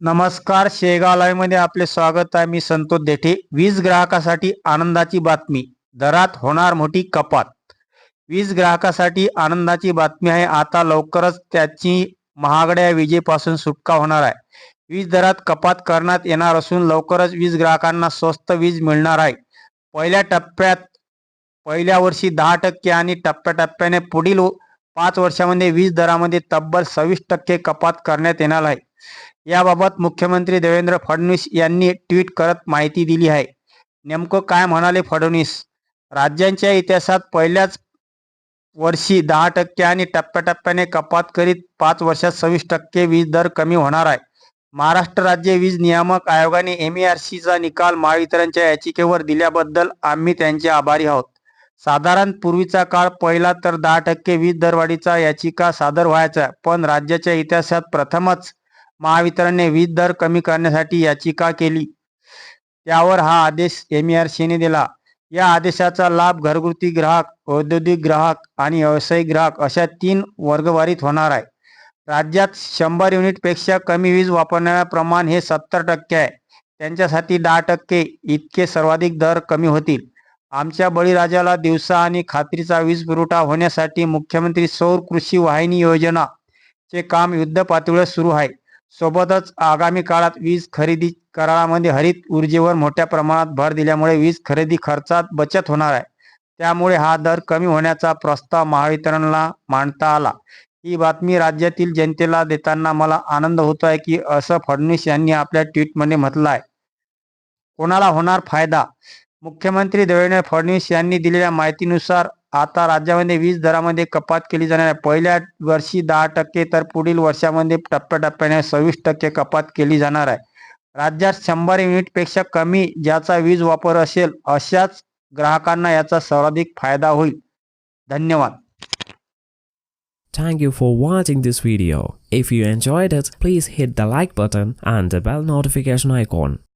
नमस्कार शेगाव आपले स्वागत आहे. मी संतोष देठे. वीज ग्राहकासाठी आनंदाची बातमी. दरात होणार मोठी कपात. वीज ग्राहकासाठी आनंदाची बातमी आहे. आता लवकरच त्याची महागड्या विजेपासून सुटका होणार आहे. वीज दरात कपात करण्यात येणार असून लवकरच वीज ग्राहकांना स्वस्त वीज मिळणार आहे. पहिल्या टप्प्यात पहिल्या वर्षी दहा टक्के आणि टप्प्याटप्प्याने पुढील पाच वर्षामध्ये वीज दरामध्ये तब्बल सव्वीस टक्के कपात करण्यात येणार आहे. याबाबत मुख्यमंत्री देवेंद्र फडणवीस यांनी ट्विट करत माहिती दिली आहे. नेमकं काय म्हणाले फडणवीस? राज्यांच्या इतिहासात पहिल्याच वर्षी दहा टक्के आणि टप्प्याटप्प्याने कपात करीत पाच वर्षात सव्वीस टक्के वीज दर कमी होणार आहे. महाराष्ट्र राज्य वीज नियामक आयोगाने एम सीचा निकाल महावितरणच्या याचिकेवर दिल्याबद्दल आम्ही त्यांचे आभारी आहोत. साधारण पूर्वीचा काळ पहिला तर दहा टक्के वीज दरवाढीचा याचिका सादर व्हायचा पण राज्याच्या इतिहासात प्रथमच महावितरणने वीज दर कमी करण्यासाठी याचिका केली. त्यावर हा आदेश एम सीने दिला. या आदेशाचा लाभ घरगुती ग्राहक औद्योगिक ग्राहक आणि व्यावसायिक ग्राहक अशा तीन वर्गवारीत होणार आहे. राज्यात शंभर युनिटपेक्षा कमी वीज वापरणाऱ्या प्रमाण हे सत्तर टक्के आहे. त्यांच्यासाठी दहा टक्के इतके सर्वाधिक दर कमी होतील. आमच्या बळीराजाला दिवसा आणि खात्रीचा वीज पुरवठा होण्यासाठी मुख्यमंत्री सौर कृषी वाहिनी योजना चे काम युद्ध पातळीवर सुरू आहे. सोबतच आगामी काळात वीज खरेदी करारामध्ये हरित ऊर्जेवर मोठ्या प्रमाणात भर दिल्यामुळे वीज खरेदी खर्चात बचत होणार आहे. त्यामुळे हा दर कमी होण्याचा प्रस्ताव महावितरणला मांडता आला. ही बातमी राज्यातील जनतेला देताना मला आनंद होतो आहे की असं फडणवीस यांनी आपल्या ट्विटमध्ये म्हटलं आहे कोणाला होणार फायदा? मुख्यमंत्री देवेंद्र फडणवीस यांनी दिलेल्या माहितीनुसार आता राज्यामध्ये वीज दरामध्ये कपात केली जाणार आहे पहिल्या वर्षी दहा टक्के तर पुढील वर्षामध्ये टप्प्याटप्प्याने सव्वीस टक्के कपात केली जाणार आहे राज्यात शंभर युनिटपेक्षा कमी ज्याचा वीज वापर असेल अशाच ग्राहकांना याचा सर्वाधिक फायदा होईल धन्यवाद Thank you for watching this video. If you enjoyed it, please hit the like button and the bell notification icon.